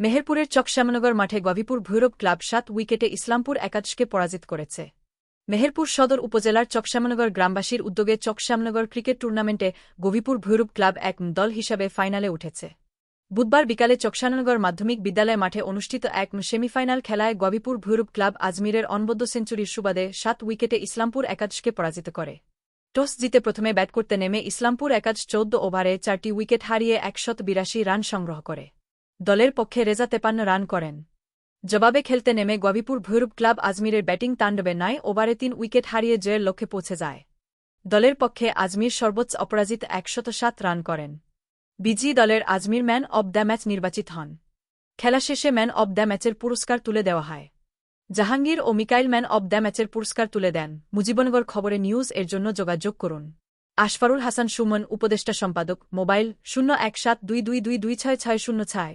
মেহেরপুরের চকশ্যামনগর মাঠে গভীপুর ভৈরব ক্লাব সাত উইকেটে ইসলামপুর একাদশকে পরাজিত করেছে। মেহেরপুর সদর উপজেলার চকশ্যামনগর গ্রামবাসীর উদ্যোগে চকশ্যামনগর ক্রিকেট টুর্নামেন্টে গভীপুর ভৈরব ক্লাব এক দল হিসাবে ফাইনালে উঠেছে। বুধবার বিকালে চকশ্যামনগর মাধ্যমিক বিদ্যালয় মাঠে অনুষ্ঠিত এক সেমিফাইনাল খেলায় গভীপুর ভৈরব ক্লাব আজমিরের অনবদ্য সেঞ্চুরির সুবাদে সাত উইকেটে ইসলামপুর একাদশকে পরাজিত করে। টস জিতে প্রথমে ব্যাট করতে নেমে ইসলামপুর একাদশ চৌদ্দ ওভারে চারটি উইকেট হারিয়ে একশত বিরাশি রান সংগ্রহ করে। দলের পক্ষে রেজা তেপান্ন রান করেন। জবাবে খেলতে নেমে গবিপুর ভৈরব ক্লাব আজমিরের ব্যাটিং তাণ্ডবে নয় ওভারে তিন উইকেট হারিয়ে জয়ের লক্ষ্যে পৌঁছে যায়। দলের পক্ষে আজমির সর্বোচ্চ অপরাজিত একশত সাত রান করেন। বিজি দলের Azmir man of the match নির্বাচিত হন। খেলা শেষে ম্যান অব দ্য ম্যাচের পুরস্কার তুলে দেওয়া হয়। জাহাঙ্গীর ও মিকাইল ম্যান অব দ্য ম্যাচের পুরস্কার তুলে দেন। মুজিবনগর খবরে নিউজ এর জন্য যোগাযোগ করুন। আশফারুল হাসান সুমন, উপদেষ্টা সম্পাদক, মোবাইল শূন্য এক সাত দুই দুই দুই দুই ছয় ছয় শূন্য ছয়।